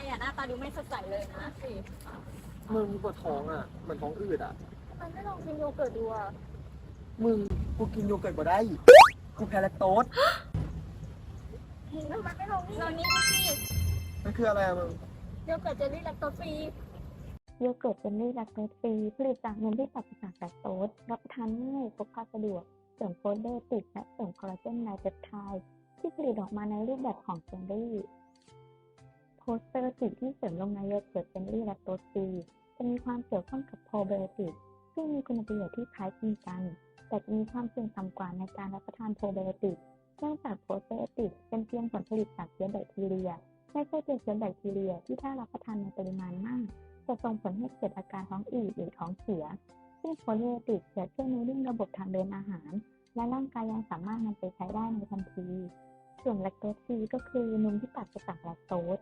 อาเป็นอะไรอะหน้าตาดูไม่สดใสเลยนะสิมึงปวดท้องอะเหมือนท้องอืดอะ มันไม่ลองกินโยเกิร์ตดูอะมึงกูกินโยเกิร์ตบ่ได้ กูแพ้แลคโตสแล้วมันไม่ลองนี่เรานี่ดูสิมันคืออะไรอะมึง โยเกิร์ตเจลลี่แลคโตสฟรีโยเกิร์ตเจลลี่แลคโตสฟรีผลิตจากนมที่ปราศจากแลคโตสรับประทานง่ายพกพาสะดวกเสริมโพลีติกและเสริมคอลลาเจนไนเปปไทด์ที่ผลิตออกมาในรูปแบบของเจลลี่ โพสเตอร์ติกที่เสริมลงในโยเกิร์ตเจลลี่แลคโตสฟรีจะมีความเกี่ยวข้องกับโพไบโอติกซึ่งมีคุณประโยชน์ที่คล้ายคลึงกัน แต่จะมีความเสี่ยงต่ำกว่าในการรับประทานโพไบโอติกเนื่องจากโพไบโอติกเป็นเพียงผลผลิตจากเชื้อแบคทีเรีย ไม่ใช่เป็นเชื้อแบคทีเรียที่ถ้ารับประทานในปริมาณมากจะส่งผลให้เกิดอาการท้องอืดหรือท้องเสีย ซึ่งโพลีโอติกจะช่วยในเรื่องระบบทางเดินอาหาร และร่างกายยังสามารถนำไปใช้ได้ในทันที ส่วนแลคโตสฟรีก็คือนมที่ปราศจากแลคโตส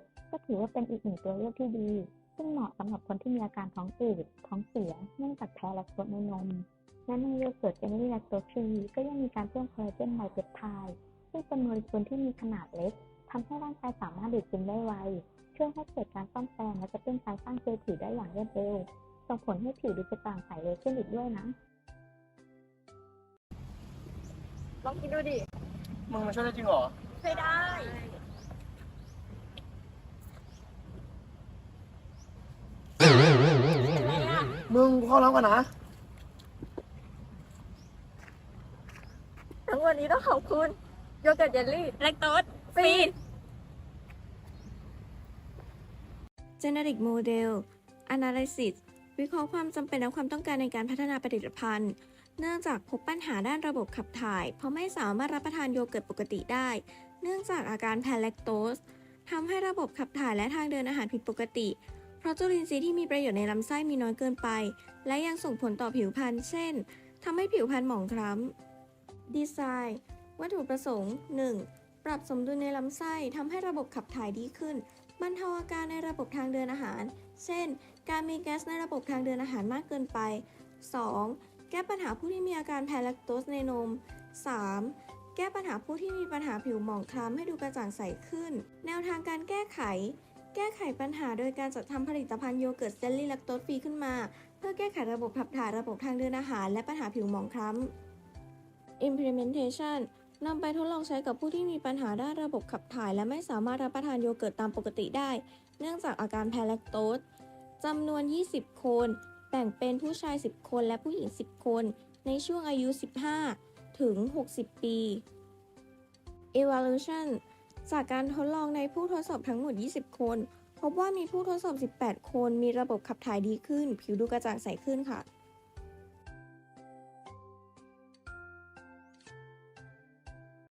เป็นอีกหนึ่งตัวเลือกที่ดี ซึ่งเหมาะสำหรับคนที่มีอาการท้องอืดท้องเสียเนื่องจากแพ้แลคโตสในนมและในโยเกิร์ตเจลลี่แลคโตสฟรีก็ยังมีการเพิ่มคอลลาเจนไบเปปไทด์ซึ่งเป็นโมเลกุลที่มีขนาดเล็กทำให้ร่างกายสามารถดูดซึมได้ไวช่วยให้เกิดการซ่อมแซมและจะเป็นการสร้างเซลล์ผิวได้อย่างรวดเร็วส่งผลให้ผิวดูกระจ่างใสเร็วขึ้นอีกด้วยนะลองกินดูดิมึงมาช่วยได้จริงเหรอใช้ได้ มึงกูเข้าร้านกันนะ ทั้งวันนี้ต้องขอบคุณ โยเกิร์ตเจลลี่ แลคโตสฟรี Generic Model Analysis วิเคราะห์ความจำเป็นและความต้องการในการพัฒนาผลิตภัณฑ์ เนื่องจากพบปัญหาด้านระบบขับถ่าย เพราะไม่สามารถรับประทานโยเกิร์ตปกติได้ เนื่องจากอาการแพ้แลคโตสทำให้ระบบขับถ่ายและทางเดินอาหารผิดปกติ เพราะจุลินทรีย์ที่มีประโยชน์ในลำไส้มีน้อยเกินไป และยังส่งผลต่อผิวพรรณเช่นทำให้ผิวพรรณหมองคล้ำดีไซน์ วัตถุประสงค์ 1. ปรับสมดุลในลำไส้ทำให้ระบบขับถ่ายดีขึ้นบรรเทาอาการในระบบทางเดินอาหาร เช่น การมีแก๊สในระบบทางเดินอาหารมากเกินไป 2. แก้ปัญหาผู้ที่มีอาการแพ้แลคโตสในนม 3. แก้ปัญหาผู้ที่มีปัญหาผิวหมองคล้ำให้ดูกระจ่างใสขึ้น แนวทางการแก้ไข แก้ไขปัญหาโดยการจัดทำผลิตภัณฑ์โยเกิร์ตเจลลี่แลคโตสฟรีขึ้นมา เพื่อแก้ไขระบบขับถ่ายระบบทางเดินอาหาร และปัญหาผิวหมองคล้ำ implementation นำไปทดลองใช้กับผู้ที่มีปัญหาด้านระบบขับถ่าย และไม่สามารถรับประทานโยเกิร์ตตามปกติได้ เนื่องจากอาการแพ้แลคโตสจำนวน 20 คน แบ่งเป็นผู้ชาย 10 คนและผู้หญิง 10 คน ในช่วงอายุ 15 ถึง 60 ปี evaluation จากการทดลองในผู้ทดสอบทั้งหมด 20 คน พบว่ามีผู้ทดสอบ 18 คน มีระบบขับถ่ายดีขึ้น ผิวดูกระจ่างใสขึ้นค่ะ